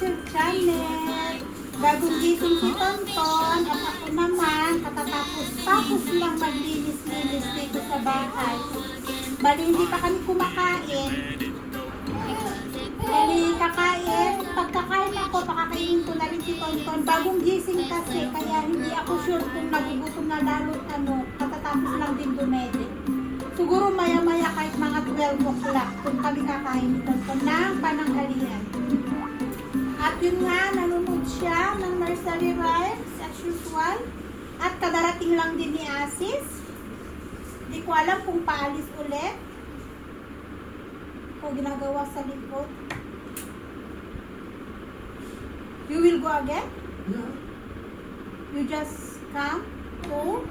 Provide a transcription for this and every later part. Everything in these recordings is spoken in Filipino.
YouTube channel. Bagong gising si Tonton at ako naman katatapos-tapos lang maglinis-linis dito sa bahay. Bali hindi pa kami kumakain. Bali kakain. Pagkakain ako, pakakainin ko na rin si Tonton. Bagong gising kasi, kaya hindi ako sure kung nagugutom na lalo ano, katatapos lang din dumede. Siguro maya-maya kahit mga 12 o'clock kung kami kakain Tonton ng pananghalian. At yun nga, nanonood siya ng nursery rhymes as usual. At kadarating lang din ni Asis. Di ko alam kung paalis ulit. O ginagawa sa likod. You will go again? You just come? Go?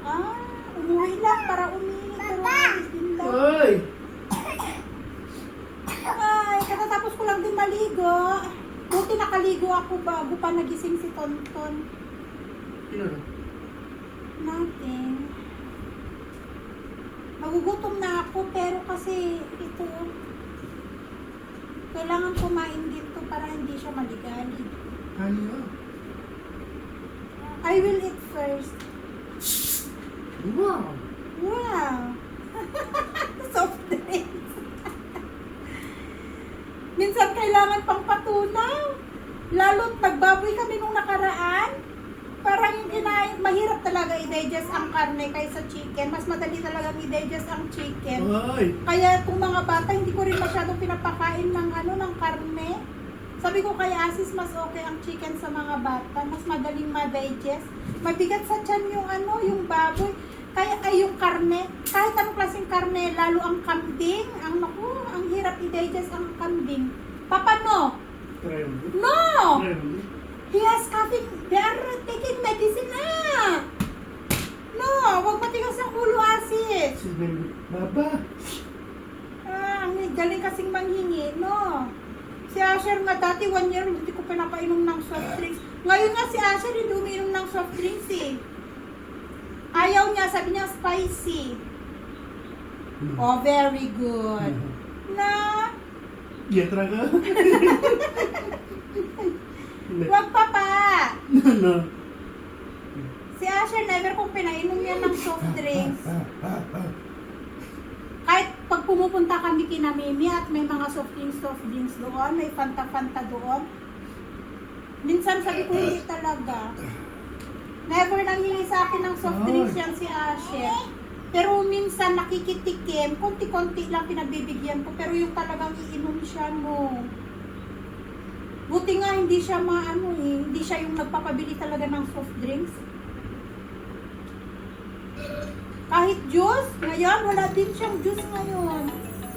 Ah, umuwi lang para din lang. Hoy! Katatapos ko lang din maligo. Buti nakaligo ako bago pa nagising si Tonton. Sino na? Nothing. Magugutom na ako pero kasi ito kailangan kumain dito para hindi siya maligalig. Kanina. I will eat first. Wow! Wow! Soft drinks. Minsan kailangan pang patunaw. Lalo't nagbaboy kami nung nakaraan. Parang kinain, mahirap talaga i-digest ang karne kaysa chicken. Mas madali talaga i-digest ang chicken. Hoy! Kaya itong mga bata, hindi ko rin masyadong pinapakain ng ano, ng karne. Sabi ko kay Asis, mas okay ang chicken sa mga bata. Mas madaling ma-digest. Mabigat sa tiyan yung ano, yung baboy. Kaya ay yung karne, kahit anong klaseng karne, lalo ang kambing, ang naku, ang hirap i-digest ang kambing. Papa, no! Try mo. No! Try mo. He has coughing. They are taking medicine na! No! Huwag matigas ang ulo, Asis! Baba! Ah, ang galing kasing manghingi, no? Si Asher nga dati, one year, hindi ko pinapainom ng soft drinks. Ngayon nga si Asher, hindi umiinom ng soft drinks eh. Ayaw niya, sabi niya spicy. Oh, very good. Na, Iya, talaga. wag pa pa. No. Si Asher, never kong pinainom yan ng soft drinks. Kahit pag pumupunta kami kina Mimi at may mga soft drinks, soft drinks doon, may Fanta-Fanta doon. Minsan sabi ko hindi talaga. Never nangyili sa akin ng soft drinks yan si Asher. Pero minsan nakikitikim, konti-konti lang pinagbibigyan ko. Pero yung talagang iinom siya, no. Buti nga hindi siya maano eh, hindi siya yung nagpapabili talaga ng soft drinks. Kahit juice, ngayon, wala din siyang juice ngayon.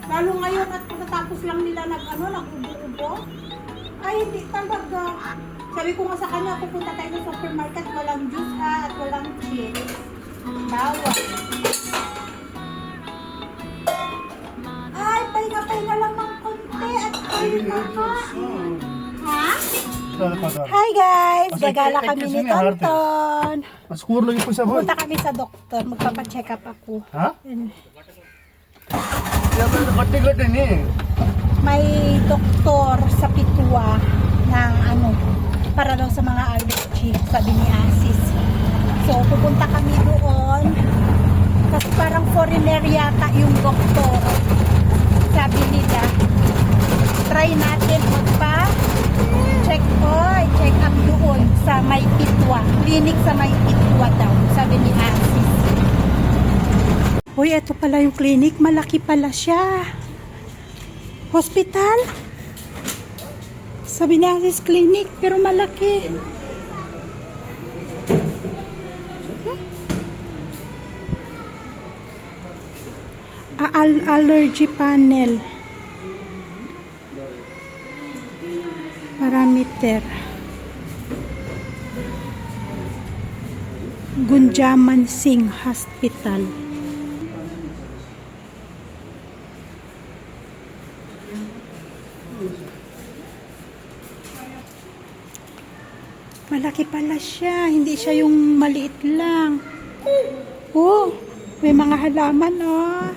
Lalo ngayon at pagkatapos lang nila nag, ano, nag-ubo-ubo. Ay, hindi talaga. Sabi ko nga sa kanya, pupunta tayo sa supermarket, walang juice ha, at walang chips. Bawal. Ay, pahinga-pahinga lang ng konti at kayo na nga. Ha? Hi guys! Gagala kami ni. Tonton. Maskur lagi po sa boy. Pupunta kami sa doktor, magpapacheck up ako. Ha? Eh. May doktor sa Pitwa ng ano, para daw sa mga allergy, sabi ni Asis. So, pupunta kami doon. Kasi parang foreigner yata yung doktor. Sabi nila, try natin magpa check oh, check up doon sa may Pitwa. Clinic sa may Pitwa daw, sabi ni Asis. Uy, eto pala yung clinic. Malaki pala siya. Hospital? Sabi niya Asis Clinic, pero malaki. Al- allergy panel. Parameter. Gunjaman Singh Hospital. Malaki pala siya. Hindi siya yung maliit lang. Oh, may mga halaman oh.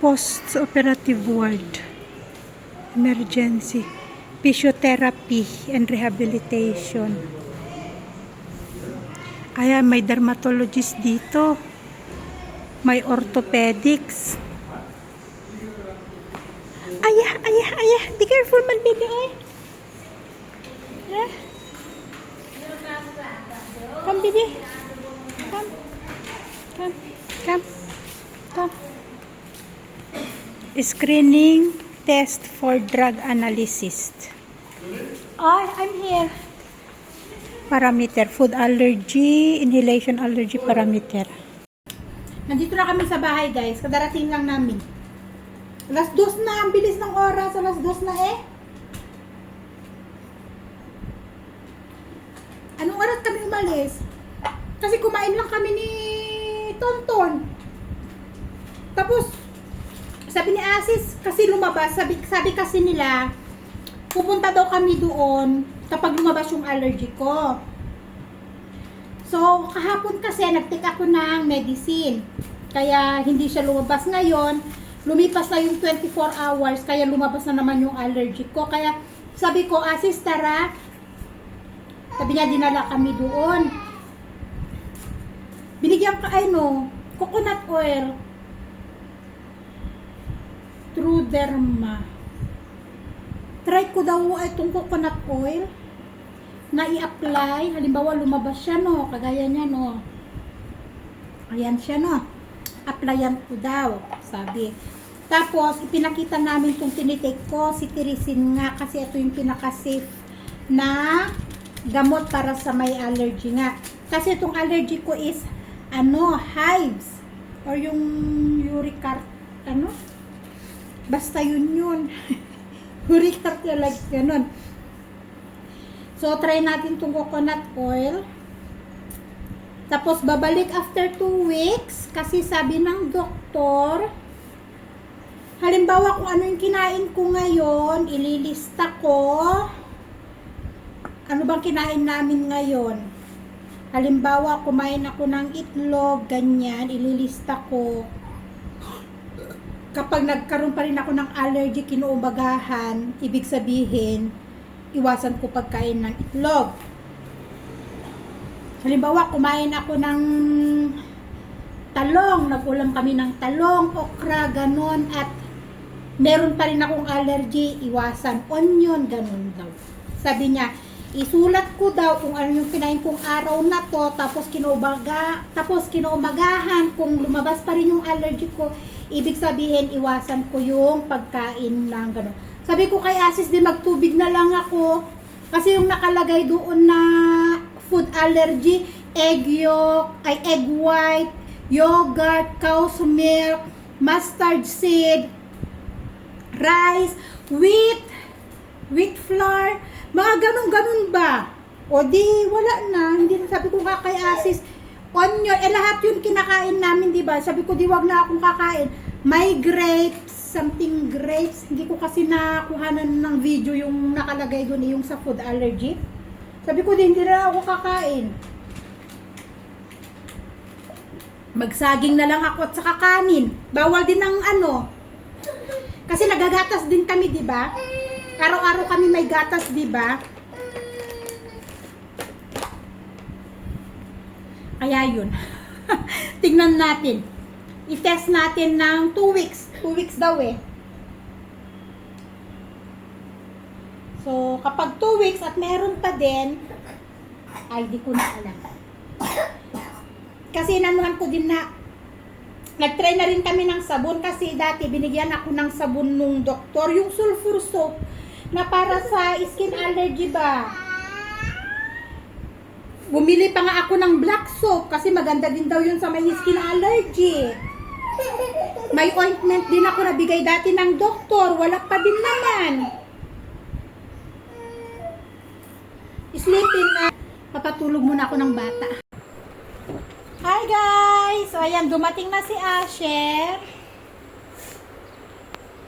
post-operative ward, emergency, physiotherapy and rehabilitation. Ayan, may dermatologist dito. May orthopedics. Man, baby. Ay. Yeah. Come, baby. Come. Come. Come. Come. Screening test for drug analysis. Ay, I'm here. Parameter. Food allergy, inhalation allergy parameter. Nandito na kami sa bahay, guys. Kadarating lang namin. Alas dos na. Ang bilis ng oras. Alas dos na eh. Anong oras kami umalis? Kasi kumain lang kami ni Tonton. Tapos, sabi ni Asis, kasi lumabas, sabi, sabi kasi nila, pupunta daw kami doon kapag lumabas yung allergy ko. So, kahapon kasi nag-take ako ng medicine. Kaya hindi siya lumabas ngayon. Lumipas na yung 24 hours, kaya lumabas na naman yung allergy ko. Kaya sabi ko, Asis, tara. Sabi niya, dinala kami doon. Binigyan ka, ano, coconut oil. True Derma. Try ko daw itong coconut oil na i-apply. Halimbawa, lumabas siya, no? Kagaya niya, no? Ayan siya, no? Applyan ko daw, sabi. Tapos, ipinakita namin itong tinitake ko, si Tirisin nga, kasi ito yung pinaka-safe na gamot para sa may allergy nga. Kasi itong allergy ko is, ano, hives. Or yung uric art, ano? Basta yun yun. uric art like ganun. So, try natin itong coconut oil. Tapos, babalik after 2 weeks. Kasi sabi ng doktor, halimbawa kung ano yung kinain ko ngayon, ililista ko. Ano bang kinain namin ngayon? Halimbawa, kumain ako ng itlog, ganyan, ililista ko. Kapag nagkaroon pa rin ako ng allergy kinuumagahan, ibig sabihin, iwasan ko pagkain ng itlog. Halimbawa, kumain ako ng talong, nagulam kami ng talong, okra, ganon, at meron pa rin akong allergy, iwasan, onion, ganon daw. Sabi niya, isulat ko daw kung ano yung kinain kong araw na to, tapos kinubaga, tapos kinuumagahan, kung lumabas pa rin yung allergy ko, ibig sabihin, iwasan ko yung pagkain ng ganon. Sabi ko kay Asis, di magtubig na lang ako, kasi yung nakalagay doon na food allergy, egg yolk, ay egg white, yogurt, cow's milk, mustard seed, rice, wheat, wheat flour, mga ganun-ganun ba? O di, wala na. Hindi na sabi ko nga kay Asis, onion, eh lahat yun kinakain namin, di ba? Sabi ko, di wag na akong kakain. May grapes, something grapes. Hindi ko kasi nakuhanan ng video yung nakalagay doon, yung sa food allergy. Sabi ko, di, hindi na ako kakain. Magsaging na lang ako at saka kanin. Bawal din ng ano. Kasi nagagatas din kami, di ba? Araw-araw kami may gatas, di ba? Kaya yun. Tingnan natin. I-test natin ng 2 weeks. 2 weeks daw eh. So, kapag 2 weeks at meron pa din, ay di ko na alam. Kasi nanuhan ko din na Nag-try na rin kami ng sabon kasi dati binigyan ako ng sabon nung doktor, yung sulfur soap na para sa skin allergy ba. Bumili pa nga ako ng black soap kasi maganda din daw yun sa may skin allergy. May ointment din ako nabigay dati ng doktor, wala pa din naman. Sleeping na. Papatulog muna ako ng bata. Hi guys! So ayan, dumating na si Asher.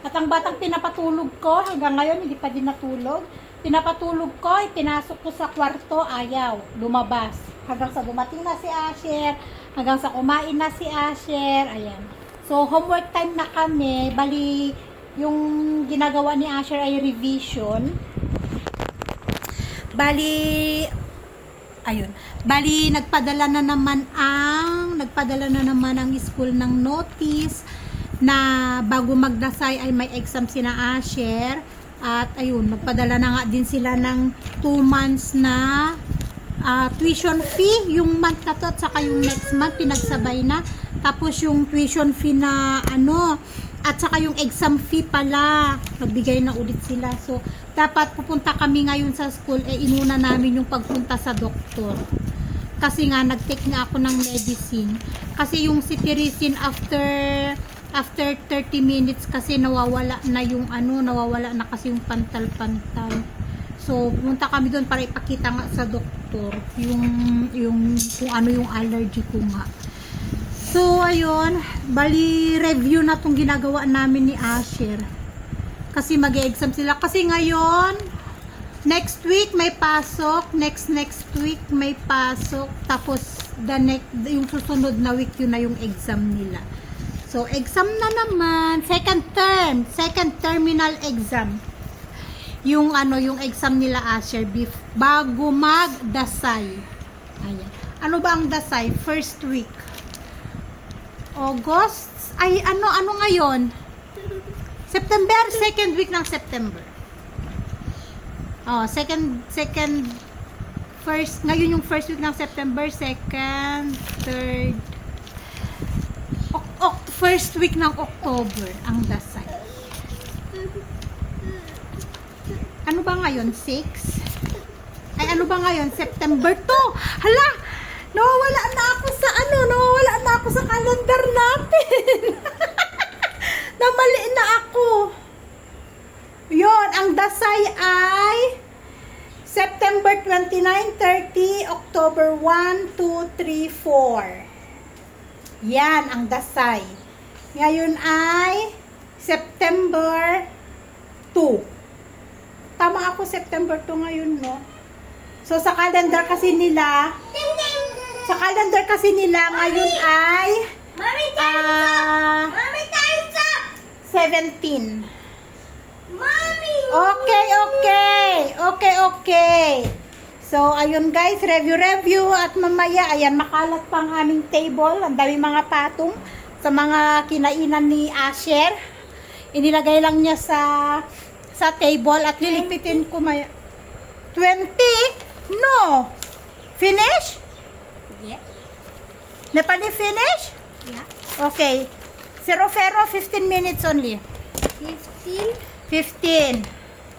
At ang batang pinapatulog ko, hanggang ngayon hindi pa din natulog. Pinapatulog ko, ipinasok ko sa kwarto, ayaw, lumabas. Hanggang sa dumating na si Asher, hanggang sa kumain na si Asher, ayan. So, homework time na kami. Bali, yung ginagawa ni Asher ay revision. Bali, ayun. Bali, nagpadala na naman ang, nagpadala na naman ang school ng notice na bago magdasay ay may exam sina Asher. At ayun, nagpadala na nga din sila ng 2 months na ah, tuition fee, yung month na to at saka yung next month, pinagsabay na. Tapos yung tuition fee na ano, at saka yung exam fee pala, nagbigay na ulit sila. So, dapat pupunta kami ngayon sa school, eh inuna namin yung pagpunta sa doktor. Kasi nga, nag-take nga ako ng medicine. Kasi yung cetirizine after after 30 minutes kasi nawawala na yung ano, nawawala na kasi yung pantal-pantal. So, pumunta kami doon para ipakita nga sa doktor yung, yung, kung ano yung allergy ko nga. So, ayun, bali review na tong ginagawa namin ni Asher. Kasi mag exam sila. Kasi ngayon, next week may pasok, next next week may pasok, tapos the next, yung susunod na week yun na yung exam nila. So, exam na naman, second term, second terminal exam yung ano yung exam nila Asher Beef bago magdasay. Ayan. Ano ba ang dasay? First week. August ay ano ano ngayon? September, second week ng September. Oh, second second first ngayon yung first week ng September, second, third first week ng October ang dasay. Ano ba ngayon? 6? Ay, ano ba ngayon? September 2. Hala! Nawawala na ako sa ano, nawawala na ako sa calendar natin. Namali na ako. Yon, ang dasay ay September 29, 30, October 1, 2, 3, 4. Yan ang dasay. Ngayon ay September 2. Tama ako September 2 ngayon, no? So, sa calendar kasi nila, sa calendar kasi nila, ngayon ay Mommy, ah Mommy, time's up! 17. Mommy! Okay, okay. Okay, okay. So, ayun guys, review-review at mamaya, ayan, makalat pang aming table. Ang dami mga patong sa mga kinainan ni Asher. Inilagay lang niya sa sa table at lilipitin ko may 20? No. Finish? Yeah. Napali finish? Yeah. Okay. Zero Ferro, 15 minutes only. 15. 15.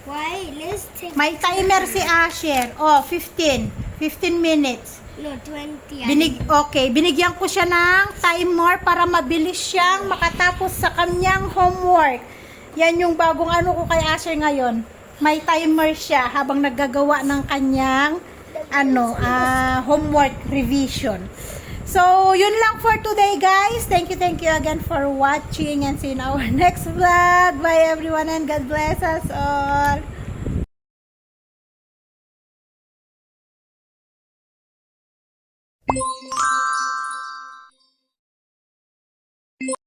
Why? Let's take... May timer si Asher. Oh, 15. 15 minutes. No, 20. Binig, okay, binigyan ko siya ng timer para mabilis siyang makatapos sa kanyang homework. Yan yung bagong ano ko kay Asher ngayon. May timer siya habang naggagawa ng kanyang ano, ah, homework revision. So, yun lang for today, guys. Thank you, thank you again for watching and see you in our next vlog. Bye, everyone, and God bless us all.